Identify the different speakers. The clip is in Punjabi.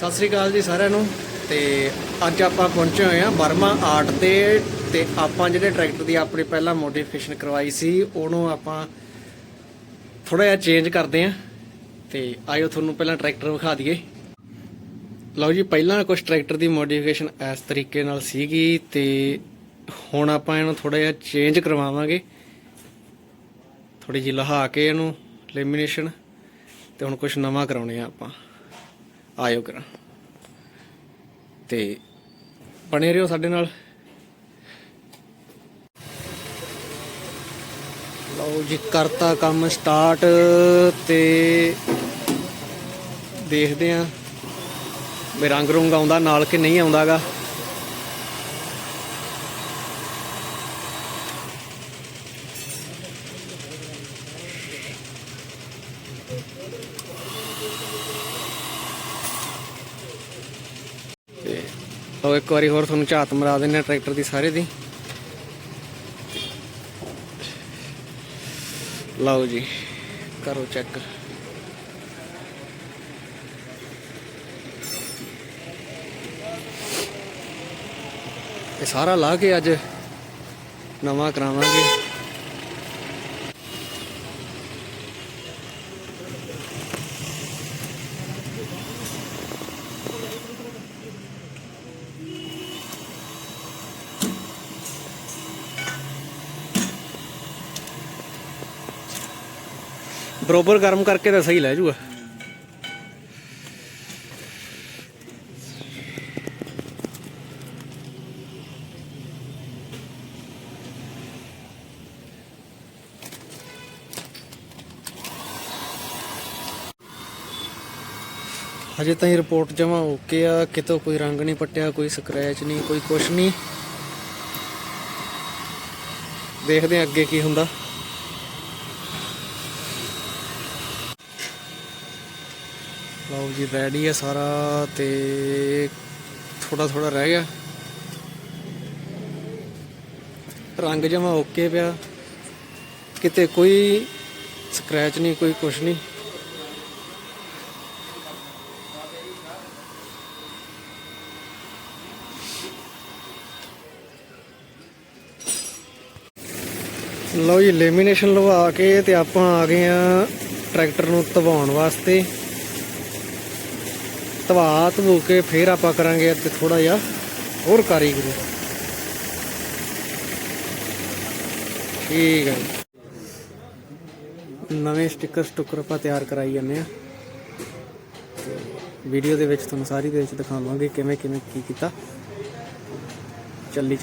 Speaker 1: ਸਤਿ ਸ੍ਰੀ ਅਕਾਲ ਜੀ ਸਾਰਿਆਂ ਨੂੰ ਤੇ ਅੱਜ ਆਪਾਂ ਪਹੁੰਚੇ ਹੋਏ ਆ ਬਰਮਾ ਆਰਟ ਤੇ ਤੇ ਆਪਾਂ ਜਿਹੜੇ ਟਰੈਕਟਰ ਦੀ ਆਪਣੀ ਪਹਿਲਾਂ ਮੋਡੀਫਿਕੇਸ਼ਨ ਕਰਵਾਈ ਸੀ, ਉਹਨੂੰ ਆਪਾਂ ਥੋੜਾ ਜਿਹਾ ਚੇਂਜ ਕਰਦੇ ਆ ਤੇ ਆਇਓ ਤੁਹਾਨੂੰ ਪਹਿਲਾਂ ਟਰੈਕਟਰ ਵਿਖਾ ਦਈਏ। ਲਓ ਜੀ, ਪਹਿਲਾਂ ਕੁਝ ਟਰੈਕਟਰ ਦੀ ਮੋਡੀਫਿਕੇਸ਼ਨ ਇਸ ਤਰੀਕੇ ਨਾਲ ਸੀਗੀ ਤੇ ਹੁਣ ਆਪਾਂ ਇਹਨੂੰ ਥੋੜਾ ਜਿਹਾ ਚੇਂਜ ਕਰਵਾਵਾਂਗੇ। ਥੋੜੀ ਜਿਹੀ ਲਹਾ ਕੇ ਇਹਨੂੰ ਲੈਮੀਨੇਸ਼ਨ ਤੇ ਹੁਣ ਕੁਝ ਨਵਾਂ ਕਰਾਉਣੇ ਆ ਆਪਾਂ। ਆਇਓ ਕਰਾਂ। ਤੇ ਬਣੇ ਰਹੋ ਸਾਡੇ ਨਾਲ। ਲਓ ਜੀ, ਕਰਤਾ ਕੰਮ ਸਟਾਰਟ ਤੇ ਦੇਖਦੇ ਆਂ ਵੀ ਰੰਗ ਰੁੰਗ ਆਉਂਦਾ, ਨਾਲ ਕਿ ਨਹੀਂ ਆਉਂਦਾਗਾ। ਲਓ ਇੱਕ ਵਾਰੀ ਹੋਰ ਤੁਹਾਨੂੰ ਝਾਤ ਮਰਾ ਦਿੰਨੇ ਆ ਟਰੈਕਟਰ ਦੀ ਸਾਰੇ ਦੀ। ਲਓ ਜੀ, ਕਰੋ ਚੈੱਕ। ਇਹ ਸਾਰਾ ਲਾ ਕੇ ਅੱਜ ਨਵਾਂ ਕਰਾਵਾਂਗੇ। ਬਰੋਬਰ ਗਰਮ ਕਰਕੇ ਤਾਂ ਸਹੀ ਲੈ ਜੂਗਾ। ਹਜੇ ਤਾਈਂ ਰਿਪੋਰਟ ਜਮਾ ਓਕੇ ਆ, ਕਿਤੋਂ ਕੋਈ ਰੰਗ ਨਹੀਂ ਪੱਟਿਆ, ਕੋਈ ਸਕ੍ਰੈਚ ਨਹੀਂ, ਕੋਈ ਕੁਛ ਨਹੀਂ। ਦੇਖਦੇ ਆ ਅੱਗੇ ਕੀ ਹੁੰਦਾ। ਲਓ ਜੀ ਰੈਡੀ ਹੈ ਸਾਰਾ ਤੇ ਥੋੜਾ ਥੋੜਾ ਰਹਿ ਗਿਆ। ਰੰਗ ਜਮਾ ਓਕੇ ਪਿਆ। ਕਿਤੇ ਕੋਈ ਸਕ੍ਰੈਚ ਨਹੀਂ, ਕੋਈ ਕੁਛ ਨਹੀਂ। ਲਓ ਜੀ ਲੈਮੀਨੇਸ਼ਨ ਲਵਾ ਕੇ ਤੇ ਆਪਾਂ ਆ ਗਏ ਆ ਟਰੈਕਟਰ ਨੂੰ ਧਵਾਉਣ ਵਾਸਤੇ। ਧਵਾ ਧਵੂ ਕੇ ਫੇਰ ਆਪਾਂ ਕਰਾਂਗੇ ਤੇ ਥੋੜਾ ਜਿਹਾ ਹੋਰ ਕਾਰੀਗਰੀ। ਠੀਕ ਹੈ ਨਵੇਂ ਸਟicker ਸਟੁੱਕਰ ਆਪਾਂ ਤਿਆਰ ਕਰਾਈ ਜਾਂਦੇ ਆ ਵੀਡੀਓ ਦੇ ਵਿੱਚ ਤੁਹਾਨੂੰ ਸਾਰੀ ਦੇ ਵਿੱਚ ਦਿਖਾਵਾਂਗੇ ਕਿਵੇਂ ਕਿਵੇਂ ਕੀ ਕੀਤਾ। ਚੱਲੀ